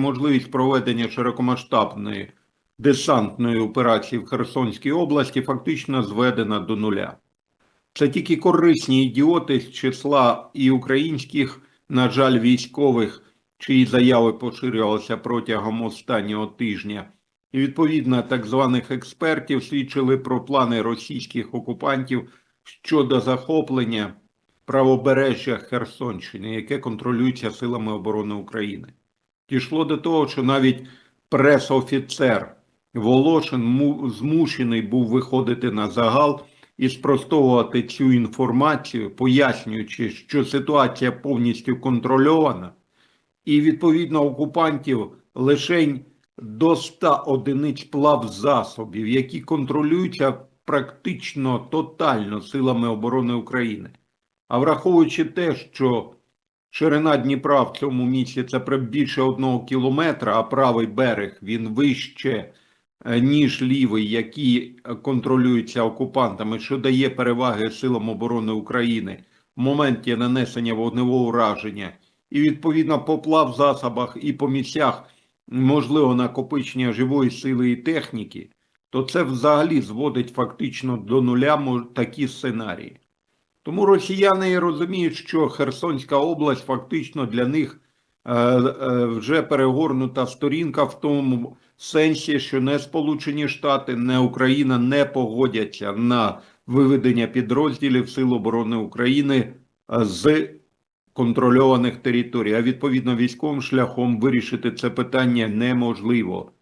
можливість проведення широкомасштабної десантної операції в Херсонській області фактично зведена до нуля. Це тільки корисні ідіоти з числа і українських, на жаль, військових, чиї заяви поширювалися протягом останнього тижня, і відповідно так званих експертів свідчили про плани російських окупантів щодо захоплення правобережжя Херсонщини, яке контролюється силами оборони України. Дійшло до того, що навіть пресофіцер Волошин змушений був виходити на загал і спростовувати цю інформацію, пояснюючи, що ситуація повністю контрольована, і відповідно окупантів лишень до 100 одиниць плавзасобів, які контролюються практично тотально силами оборони України. А враховуючи те, що ширина Дніпра в цьому місці це більше одного кілометра, а правий берег він вище, е, ніж лівий, які е, контролюються окупантами, що дає переваги силам оборони України в моменті нанесення вогневого ураження, і відповідно по плавзасобах і по місцях можливо накопичення живої сили і техніки, то це взагалі зводить фактично до нуля такі сценарії. Тому росіяни розуміють, що Херсонська область фактично для них е, е, вже перегорнута сторінка в тому сенсі, що не Сполучені Штати, не Україна не погодяться на виведення підрозділів Сил оборони України е, з контрольованих територій. А відповідно військовим шляхом вирішити це питання неможливо.